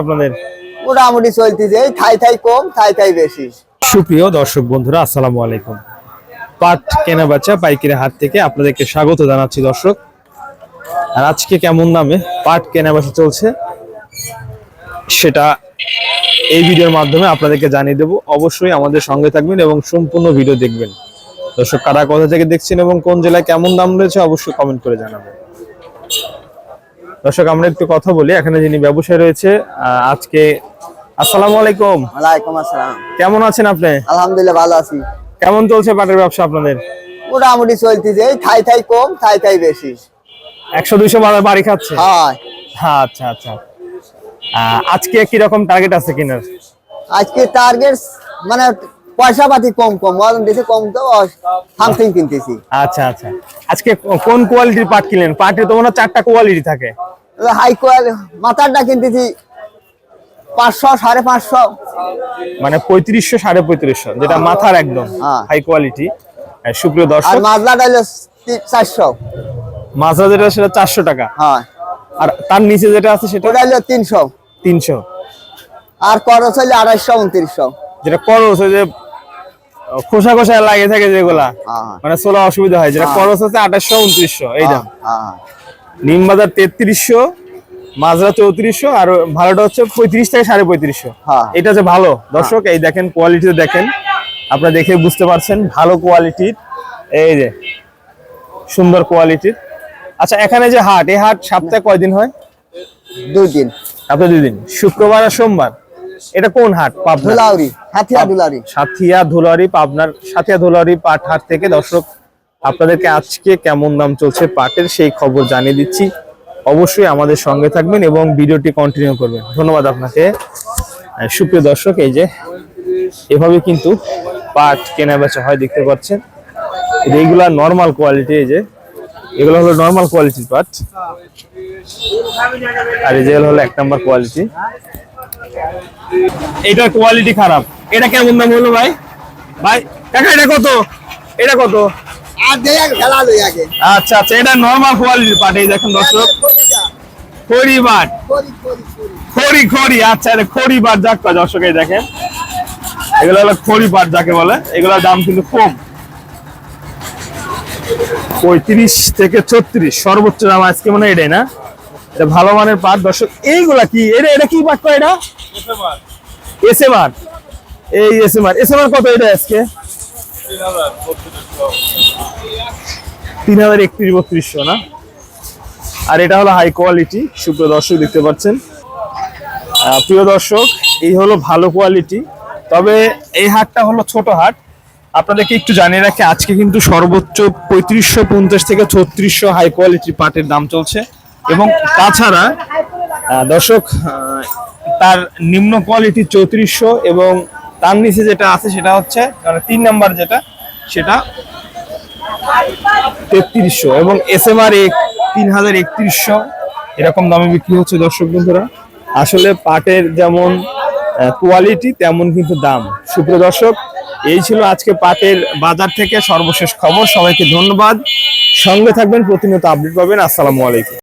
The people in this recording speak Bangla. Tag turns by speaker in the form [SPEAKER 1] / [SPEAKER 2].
[SPEAKER 1] আপনাদের?
[SPEAKER 2] মোটামুটি চলতেছে। এই থাই থাই কম থাই থাই বেশি।
[SPEAKER 1] সুপ্রিয় দর্শক বন্ধুরা আসসালামু আলাইকুম। পাট কেনা বেচা পাইকারি হাট থেকে আপনাদেরকে স্বাগত জানাচ্ছি দর্শক। আর আজকে কেমন দামে পাট কেনা বেচা চলছে সেটা এই ভিডিওর মাধ্যমে আপনাদেরকে জানিয়ে দেব। অবশ্যই আমাদের সঙ্গে থাকবেন এবং সম্পূর্ণ ভিডিও দেখবেন। দর্শক কারা কোথা থেকে দেখছেন এবং কোন জেলায় কেমন দাম রয়েছে অবশ্যই কমেন্ট করে জানাবেন। দর্শক আমরা একটু কথা বলি। এখানে যিনি ব্যবসায়ী রয়েছে আজকে আসসালামু আলাইকুম।
[SPEAKER 2] ওয়ালাইকুম আসসালাম।
[SPEAKER 1] কেমন আছেন আপনি?
[SPEAKER 2] আলহামদুলিল্লাহ ভালো আছি।
[SPEAKER 1] কেমন চলছে পাটের ব্যবসা আপনাদের?
[SPEAKER 2] মোটামুটি চলতেছে এই থাই থাই কম থাই থাই বেশি।
[SPEAKER 1] একশো দুইশো বাড়ি খাচ্ছে?
[SPEAKER 2] হ্যাঁ।
[SPEAKER 1] আচ্ছা আচ্ছা। আজকে কি রকম টার্গেট আছে কিনার?
[SPEAKER 2] আজকে টার্গেট মানে পয়সা পাতি কম কম। ওজন দিতে কম তো সামথিং কিনতেছি।
[SPEAKER 1] আচ্ছা আচ্ছা। আজকে কোন কোয়ালিটির পাট কিনলেন? পাটের তো মনে হয় চারটা কোয়ালিটি থাকে।
[SPEAKER 2] হাই কোয়ালিটি মাথারটা কিনতেছি পাঁচশো সাড়ে পাঁচশো।
[SPEAKER 1] মানে পঁয়ত্রিশশো সাড়ে পঁয়ত্রিশশো যেটা মাথার একদম
[SPEAKER 2] হ্যাঁ।
[SPEAKER 1] হাই কোয়ালিটি সুপ্রিয়
[SPEAKER 2] আর মাজলাটা হলো চারশো।
[SPEAKER 1] মাজরা যেটা সেটা চারশো টাকা।
[SPEAKER 2] হ্যাঁ।
[SPEAKER 1] আর তার নিচে যেটা আছে সেটা
[SPEAKER 2] ওটা হলো তিনশো।
[SPEAKER 1] তিনশো।
[SPEAKER 2] আর করস হইলে আড়াইশো উনত্রিশশো।
[SPEAKER 1] যেটা করস ওই যে খোসা খোসা লাগে থাকে যেগুলা
[SPEAKER 2] হ্যাঁ।
[SPEAKER 1] মানে সোলা অসুবিধা হয়। যেটা
[SPEAKER 2] হ্যাঁ।
[SPEAKER 1] করস আছে আঠাশশো উনত্রিশশো এই দাম।
[SPEAKER 2] হ্যাঁ।
[SPEAKER 1] নিম বাজার তেত্রিশশো মাজরা চৌত্রিশশো আর ভালোটা হচ্ছে পঁয়ত্রিশ থেকে সাড়ে পঁয়ত্রিশশো।
[SPEAKER 2] হ্যাঁ।
[SPEAKER 1] এটা হচ্ছে ভালো। দর্শক এই দেখেন কোয়ালিটি দেখেন। আপনারা দেখে বুঝতে পারছেন ভালো কোয়ালিটির এই যে সুন্দর কোয়ালিটির আচ্ছা এখানে যে হাট এই হাট সপ্তাহে কয়দিন হয়?
[SPEAKER 2] দুই দিন।
[SPEAKER 1] সপ্তাহে দুই দিন। শুক্রবার আর সোমবার। এটা কোন হাট? পাবনা
[SPEAKER 2] ধুলাউরি হাতিয়া ধুলাউরি
[SPEAKER 1] সাথিয়া ধুলারি পাবনার সাথিয়া ধুলারি পাট হাট থেকে দর্শক আপনাদেরকে আজকে কেমন দাম চলছে পাটের সেই খবর জানিয়ে দিচ্ছি। অবশ্যই আমাদের সঙ্গে থাকবেন এবং ভিডিওটি কন্টিনিউ করবেন। ধন্যবাদ আপনাকে। সুপ্রিয় দর্শক, এই যে, এভাবে কিন্তু পাট কেনা বেচা হয়, দেখতে পাচ্ছেন। রেগুলার নর্মাল কোয়ালিটি এই যে, এগুলো হলো নর্মাল কোয়ালিটির পাট। আর এই যে হলো এক নাম্বার কোয়ালিটি এটার কোয়ালিটি খারাপ। এটা কেমন দাম হলো ভাই? ভাই, কাকা, এটা কত? এটা কত?
[SPEAKER 2] আর দেয় খেলা লই আগে।
[SPEAKER 1] আচ্ছা আচ্ছা এটা নর্মাল কোয়ালিটির পাট এই দেখেন দর্শক। খড়ি বাট খড়ি খড়ি আচ্ছা এটা খড়ি বাট যাক দর্শক এই দেখেন। এগুলো হলো খড়ি পাট যাকে বলে এগুলোর দাম কিন্তু কম পঁয়ত্রিশ থেকে ছত্রিশ সর্বোচ্চ দাম আজকে মনে হয় এটাই না? এটা ভালো মানের পাট। দর্শক এইগুলা কি? এটা এটা কি পাট এটা? এসএমআর এই এসএমআর এসএমআর কত এটা আজকে? তিন হাজার একত্রিশ, বত্রিশশো, না? আর এটা হলো হাই কোয়ালিটি সুপ্রিয় দর্শক দেখতে পাচ্ছেন। প্রিয় দর্শক, এই হলো ভালো কোয়ালিটি তবে এই হাটটা হলো ছোট হাট। আপনাদেরকে একটু জানিয়ে রাখি, আজকে কিন্তু সর্বোচ্চ পঁয়ত্রিশশো পঞ্চাশ থেকে ছত্রিশশো হাই কোয়ালিটির পাটের দাম চলছে। এবং তাছাড়া দর্শক তার নিম্ন কোয়ালিটি চৌত্রিশশো এবং তার নিচে যেটা আছে সেটা হচ্ছে মানে তিন নাম্বার যেটা, সেটা তেত্রিশশো এবং এস এম আর এক তিন হাজার একত্রিশশো। এরকম দামে বিক্রি হচ্ছে দর্শক বন্ধুরা। আসলে পাটের যেমন কোয়ালিটি তেমন কিন্তু দাম। সুপ্রিয় দর্শক, এই ছিল আজকে পাটের বাজার থেকে সর্বশেষ খবর। সবাইকে ধন্যবাদ। সঙ্গে থাকবেন, প্রতিনিয়ত আপডেট পাবেন। আসসালামু আলাইকুম।